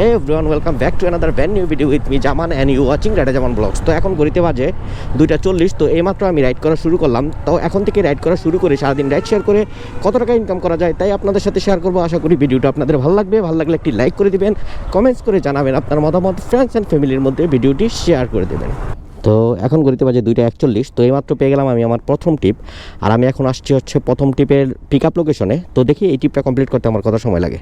Hey everyone welcome back to another brand new video with me Zaman and you watching Raja Zaman blogs তো এখন ঘড়িতে বাজে দুইটা চল্লিশ, তো এইমাত্র আমি রাইড করা শুরু করলাম। তো এখন থেকে রাইড করা শুরু করে, সারাদিন রাইড শেয়ার করে কত টাকা ইনকাম করা যায় তাই আপনাদের সাথে শেয়ার করব। আশা করি ভিডিওটা আপনাদের ভালো লাগবে। ভালো লাগলে একটি লাইক করে দিবেন কমেন্টস করে জানাবেন, আপনার মতামত ফ্রেন্ডস অ্যান্ড ফ্যামিলির মধ্যে ভিডিওটি শেয়ার করে দেবেন। তো এখন ঘড়িতে বাজে দুইটা একচল্লিশ, তো এইমাত্র পেয়ে গেলাম আমি আমার প্রথম টিপ আর আমি এখন আসছি হচ্ছে প্রথম টিপের পিক আপ লোকেশনে তো দেখি এই টিপটা কমপ্লিট করতে আমার কত সময় লাগে।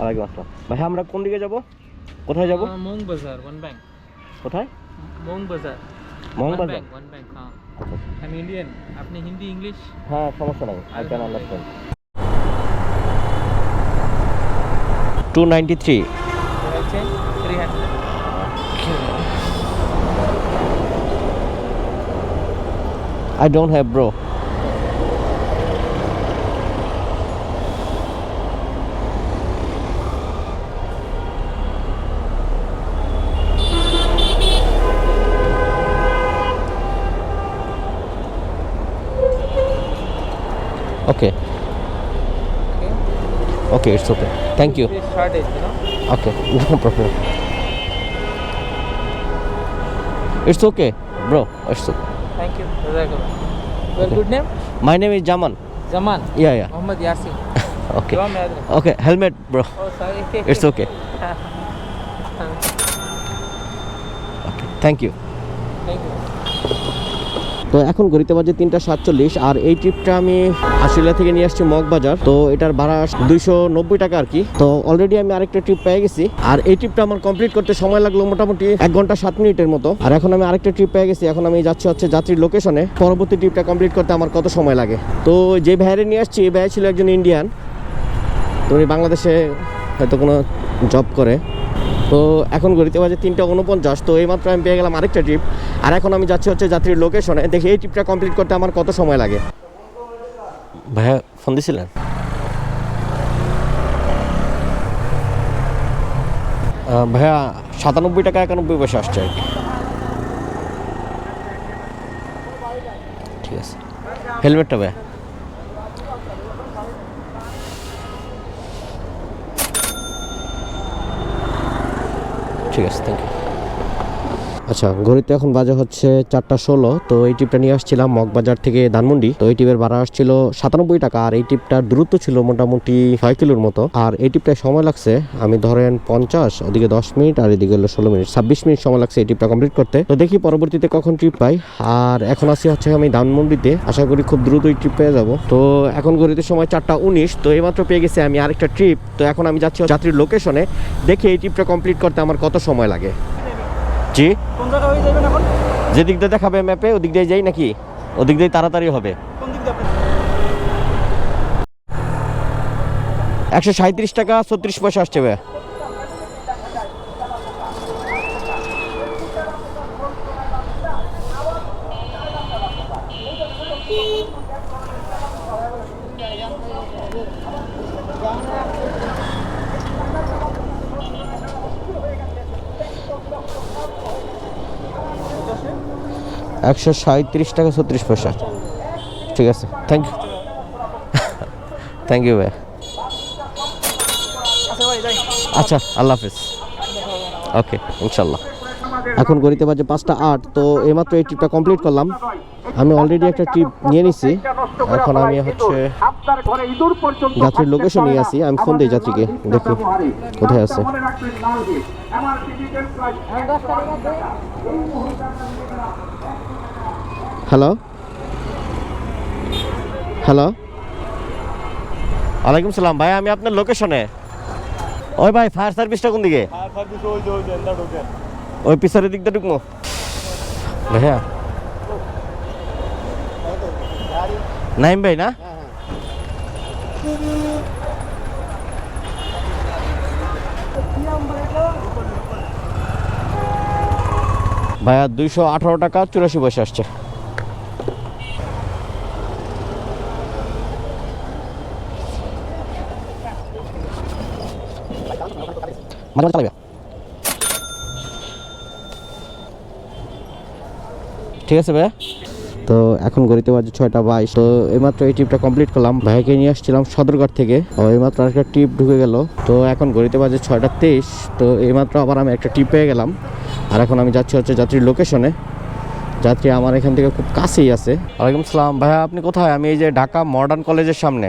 আলাইকুম আসসালাম ভাই আমরা কোন দিকে যাব? কোথায় যাব? মং বাজার ওয়ান ব্যাংক কোথায়? মং বাজার। মং বাজার। ওয়ান ব্যাংক হ্যাঁ। আমি ইন্ডিয়ান আপনি হিন্দি ইংলিশ? হ্যাঁ সমস্যা নাই। I can understand to ninety three three hundred I don't have bro. okay. Okay it's okay. Thank you. Okay. No problem. It's okay bro. It's okay. Thank you well good name? My name is jaman jaman yeah yeah. Muhammad yasin okay. Okay helmet bro. Oh, it's okay thank you. Thank you. তো এখন ঘড়িতে বাজে তিনটা সাতচল্লিশ, আর এই ট্রিপটা আমি আশুলিয়া থেকে নিয়ে আসছি মগবাজার। তো এটার ভাড়া দুইশো নব্বই টাকা আর কি। তো অলরেডি আমি আরেকটা ট্রিপ পেয়ে গেছি। আর এই ট্রিপটা আমার কমপ্লিট করতে সময় লাগল মোটামুটি এক ঘণ্টা সাত মিনিটের মতো। আর এখন আমি আরেকটা ট্রিপ পেয়ে গেছি। এখন আমি যাচ্ছি হচ্ছে যাত্রীর লোকেশনে পরবর্তী ট্রিপটা কমপ্লিট করতে আমার কত সময় লাগে? তো যে ভাইয়ারে নিয়ে আসছি, এই ভাই ছিল একজন ইন্ডিয়ান তো উনি বাংলাদেশে হয়তো কোনো জব করে। তো এখন ঘড়িতে বাজে তিনটা উনপঞ্চাশ তো এইমাত্র আমি পেয়ে গেলাম আরেকটা ট্রিপ আর এখন আমি যাচ্ছি হচ্ছে যাত্রীর লোকেশনে দেখি এই ট্রিপটা কমপ্লিট করতে আমার কত সময় লাগে? ভাইয়া ফোন দিছিলেন? ভাইয়া সাতানব্বই টাকা একানব্বই পয়সা আসছে আর কি। ঠিক আছে। হেলমেটটা ভাইয়া। ঠিক আছে থ্যাংক ইউ আচ্ছা ঘড়িতে এখন বাজে হচ্ছে চারটা ষোলো, তো এই টিপটা নিয়ে আসছিলাম মগবাজার থেকে ধানমন্ডি। তো এই টিপের ভাড়া আসছিল সাতানব্বই টাকা, আর এই টিপটার দূরত্ব ছিল মোটামুটি ছয় কিলোর মতো। আর এই টিপটায় সময় লাগছে, আমি ধরেন পঞ্চাশ, ওদিকে দশ মিনিট, আর এদিকে হলো ষোলো মিনিট, ছাব্বিশ মিনিট সময় লাগছে এই টিপটা কমপ্লিট করতে। তো দেখি পরবর্তীতে কখন ট্রিপ পাই। আর এখন আসি হচ্ছে আমি ধানমন্ডিতে, আশা করি খুব দ্রুত এই ট্রিপ পেয়ে যাব। তো এখন ঘড়িতে সময় চারটা উনিশ, তো এইমাত্র পেয়ে গেছি আমি আরেকটা ট্রিপ তো এখন আমি যাচ্ছি যাত্রীর লোকেশনে দেখি এই ট্রিপটা কমপ্লিট করতে আমার কত সময় লাগে। জি। কোন জায়গা হয়ে যাবেন এখন? যে দিক দিয়ে দেখাবে ম্যাপে ওদিক দিয়ে যাই নাকি? ওদিক দিয়ে তাড়াতাড়ি হবে। কোন দিক দিয়ে একশো সাঁত্রিশ টাকা ছত্রিশ পয়সা আসছে ভাই একশো সাঁত্রিশ টাকা ছত্রিশ পয়সা। ঠিক আছে থ্যাংক ইউ থ্যাংক ইউ ভাই। আচ্ছা আচ্ছা আল্লাহ হাফিজ। ওকে ইনশাল্লাহ এখন গড়িতে বাজে পাঁচটা আট তো এইমাত্র এই ট্রিপটা কমপ্লিট করলাম। আমি অলরেডি একটা ট্রিপ নিয়ে নিছি। এখন আমি হচ্ছে যাত্রীর লোকেশন নিয়ে আসি। আমি ফোন দিই যাত্রীকে দেখি কোথায় আছে। হ্যালো হ্যালো ওয়ালাইকুম সালাম। ভাই আমি আপনার লোকেশনে ওই ভাই ফায়ার সার্ভিসটা কোন দিকে? ওই পিছনের দিকটা ঢুকবো। ভাইয়া। নাইম ভাই না? ভাইয়া দুইশো আঠারো টাকা চুরাশি পয়সা আসছে। মাঝে ঠিক আছে ভাইয়া? তো এখন ঘড়িতে বাজে ছয়টা বাইশ। তো এইমাত্র এই ট্রিপটা কমপ্লিট করলাম। ভাইকে নিয়ে আসছিলাম সদরঘাট থেকে। ও এইমাত্র একটা ট্রিপ ঢুকে গেল। তো এখন ঘড়িতে বাজে ছয়টা তেইশ। তো এইমাত্র আবার আমি একটা ট্রিপ পেয়ে গেলাম। আর এখন আমি যাচ্ছি হচ্ছে যাত্রীর লোকেশনে যাত্রী আমার এখান থেকে খুব কাছেই আছে। ওয়ালাইকুম সালাম। ভাইয়া, আপনি কোথায়? আমি এই যে ঢাকা মডার্ন কলেজের সামনে।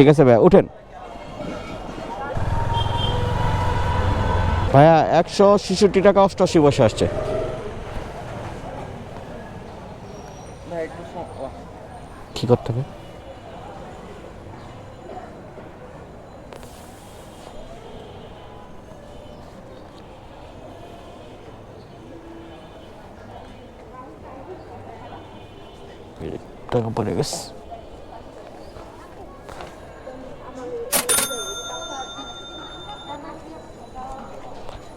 ঠিক আছে ভাইয়া উঠেন। ভাইয়া একশো ছেষট্টি টাকা অষ্টআশি বসে আসছে। কি করতে হবে? টাকা পড়ে গেছে।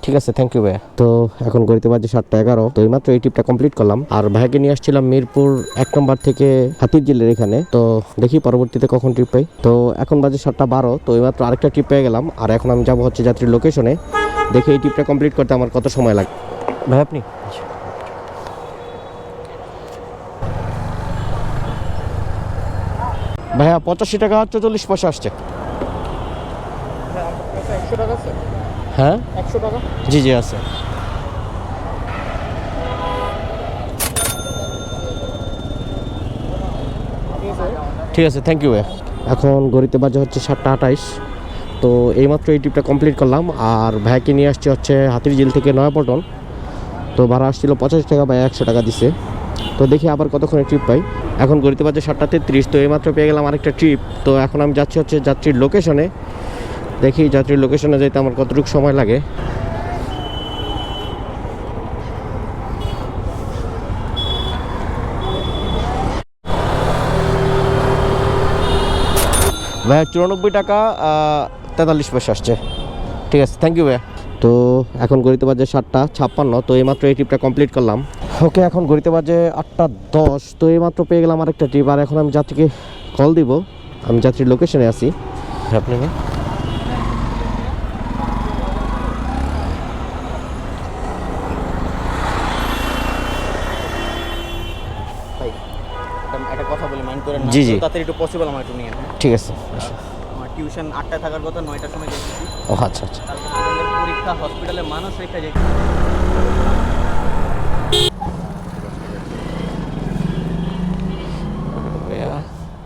ঠিক আছে থ্যাংক ইউ ভাইয়া। তো এখন গড়িতে বাজে সাতটা এগারো তো এইমাত্র এই ট্রিপটা কমপ্লিট করলাম। আর ভাইকে নিয়ে আসছিলাম মিরপুর এক নম্বর থেকে হাতির জেলের এখানে। তো দেখি পরবর্তীতে কখন ট্রিপ পাই। তো এখন বাজে সাতটা বারো তো এইমাত্র আরেকটা ট্রিপ পেয়ে গেলাম। আর এখন আমি যাব হচ্ছে যাত্রীর লোকেশনে দেখি এই ট্রিপটা কমপ্লিট করতে আমার কত সময় লাগে। ভাই আপনি? ভাইয়া পঁচাশি টাকা চল্লিশ পয়সা আসছে। একশো টাকা হ্যাঁ? একশো টাকা? জি জি আছে। ঠিক আছে থ্যাংক ইউ এখন গড়িতে বাজে হচ্ছে সাতটা আঠাইশ। তো এইমাত্র এই ট্রিপটা কমপ্লিট করলাম। আর ভাইকে নিয়ে আসছে হচ্ছে হাতির ঝিল থেকে নয়াপটন তো ভাড়া আসছিল পঁচাশি টাকা বা একশো টাকা দিছে। তো দেখি আবার কতক্ষণে ট্রিপ পাই। এখন গড়িতে বাজে সাতটা তেত্রিশ। তো এইমাত্র পেয়ে গেলাম আরেকটা ট্রিপ তো এখন আমি যাচ্ছি হচ্ছে যাত্রীর লোকেশনে দেখি যাত্রীর লোকেশনে যেতে আমার কতটুকু সময় লাগে। ভাইয়া, চুরানব্বই টাকা তেতাল্লিশ পয়সা আসছে। ঠিক আছে থ্যাংক ইউ ভাইয়া। তো এখন গড়িতে বাজে সাতটা ছাপ্পান্ন, তো এইমাত্র এই ট্রিপটা কমপ্লিট করলাম। ওকে, এখন গড়িতে বাজে আটটা দশ, তো এইমাত্র পেয়ে গেলাম আরেকটা ট্রিপ আর এখন আমি যাত্রীকে কল দিব। আমি যাত্রীর লোকেশনে আছি। আপনি না ভাই একটা- একটা কথা বলি মাইন্ড করেন জি, জি। তাড়াতাড়ি একটু পসিবল আমার একটু নিয়ে ঠিক আছে আমার টিউশন আটটায় থাকার কথা নয়টার সময় গেছি। ও আচ্ছা আচ্ছা। পরীক্ষা হসপিটালে মানুষ রেখে যাই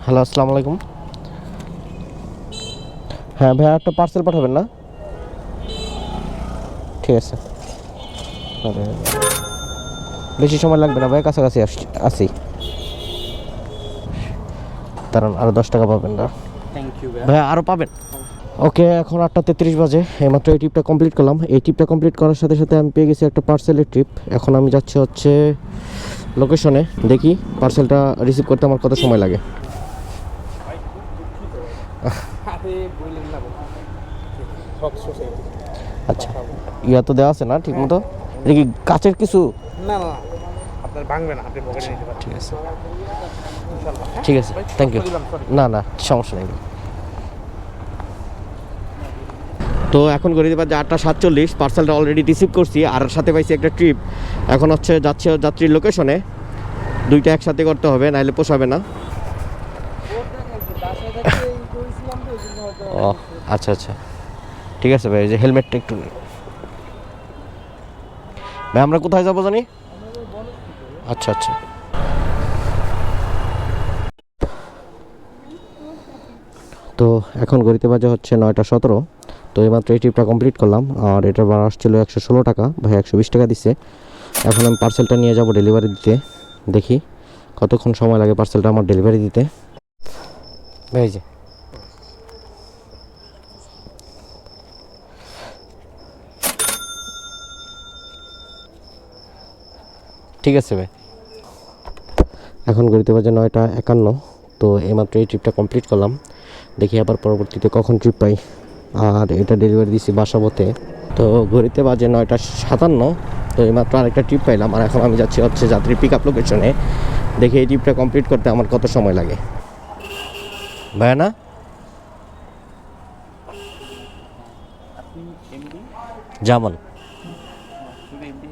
হ্যালো আসসালামু আলাইকুম। হ্যাঁ ভাইয়া একটা পার্সেল পাঠাবেন না? ঠিক আছে। বেশি সময় লাগবে না ভাই কাছাকাছি আসছি আসি। দাঁড়ান আরও দশ টাকা পাবেন না। ভাইয়া। আরও পাবেন? ওকে এখন আটটা তেত্রিশ বাজে। এইমাত্র এই ট্রিপটা কমপ্লিট করলাম। এই ট্রিপটা কমপ্লিট করার সাথে সাথে আমি পেয়ে গেছি একটা পার্সেলের ট্রিপ এখন আমি যাচ্ছি হচ্ছে লোকেশনে দেখি পার্সেলটা রিসিভ করতে আমার কত সময় লাগে। আচ্ছা ইয়া তো দেওয়া আছে না ঠিক মতো এটা কি কিছু? না। আপনার ভাঙবে না আপনি পকেটে নিতে পারেন। ঠিক আছে। ইনশাল্লাহ? ঠিক আছে থ্যাংক ইউ না না সমস্যা নেই। তো এখন গড়িতে পারছে আটটা সাতচল্লিশ পার্সেলটা অলরেডি রিসিভ করছি আর সাথে পাইছি একটা ট্রিপ এখন হচ্ছে যাচ্ছে যাত্রীর লোকেশনে দুইটা একসাথে করতে হবে নাইলে পোষাবে না। ও আচ্ছা আচ্ছা। ঠিক আছে ভাই এই যে হেলমেটটা একটু নিই। ভাই আমরা কোথায় যাব জানি? আচ্ছা আচ্ছা। তো এখন গড়িতে বাজে হচ্ছে নয়টা সতেরো। তো এইমাত্র এই ট্রিপটা কমপ্লিট করলাম। আর এটার ভাড়া আসছিল একশো ষোলো টাকা, ভাই একশো বিশ টাকা দিচ্ছে এখন আমি পার্সেলটা নিয়ে যাব ডেলিভারি দিতে। দেখি কতক্ষণ সময় লাগে পার্সেলটা আমার ডেলিভারি দিতে। ভাই যে। ঠিক আছে ভাই। এখন গড়িতে বাজে নয়টা একান্ন। তো এইমাত্র এই ট্রিপটা কমপ্লিট করলাম। দেখি আবার পরবর্তীতে কখন ট্রিপ পাই। আর এটা ডেলিভারি দিছি বাসাবতে তো ঘড়িতে বাজে নয়টা সাতান্ন। তো এইমাত্র আরেকটা ট্রিপ পাইলাম। আর এখন আমি যাচ্ছি হচ্ছে যাত্রী পিক আপ লোকেশনে দেখি এই ট্রিপটা কমপ্লিট করতে আমার কত সময় লাগে। ভাইয়া না আপনি এমডি জামান শুধু এমডি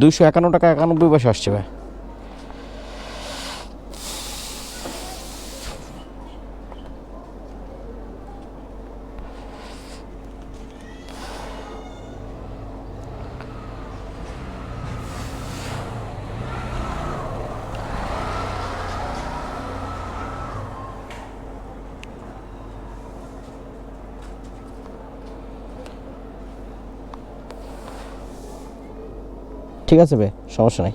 দুইশো একান্ন টাকা একানব্বই পয়সা আসছে ভাই। ঠিক আছে বে সমস্যা নাই।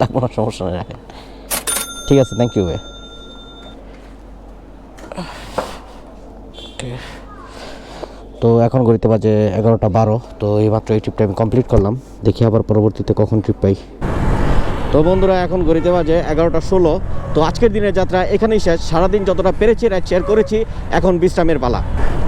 লাগবো না সমস্যা নাই। রাখেন ঠিক আছে থ্যাংক ইউ বে। তো এখন ঘড়িতে বাজে এগারোটা বারো তো এইমাত্র এই ট্রিপটা আমি কমপ্লিট করলাম। দেখি আবার পরবর্তীতে কখন ট্রিপ পাই। তো বন্ধুরা এখন ঘড়িতে বাজে এগারোটা ষোলো তো আজকের দিনের যাত্রা এখানেই শেষ। সারাদিন যতটা পেরেছি রাইড শেয়ার করেছি এখন বিশ্রামের পালা।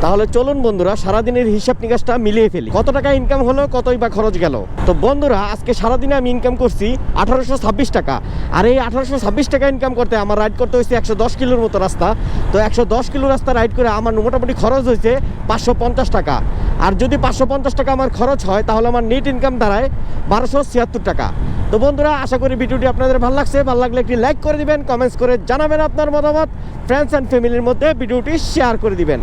তাহলে চলুন বন্ধুরা, সারাদিনের হিসাব নিকাশটা মিলিয়ে ফেলি। কত টাকা ইনকাম হলো, কতই বা খরচ গেল? তো বন্ধুরা, আজকে সারাদিনে আমি ইনকাম করছি আঠারোশো ছাব্বিশ টাকা। আর এই আঠারোশো ছাব্বিশ টাকা ইনকাম করতে আমার রাইড করতে হয়েছে একশো দশ কিলোর মতো রাস্তা। তো একশো দশ কিলো রাস্তা রাইড করে আমার মোটামুটি খরচ হয়েছে পাঁচশো পঞ্চাশ টাকা। আর যদি পাঁচশো পঞ্চাশ টাকা আমার খরচ হয়, তাহলে আমার নেট ইনকাম দাঁড়ায় বারোশো ছিয়াত্তর টাকা। তো বন্ধুরা, আশা করি ভিডিওটি আপনাদের ভালো লাগছে। ভালো লাগলে একটি লাইক করে দিবেন কমেন্টস করে জানাবেন আপনার মতামত। ফ্রেন্ডস অ্যান্ড ফ্যামিলির মধ্যে ভিডিওটি শেয়ার করে দিবেন।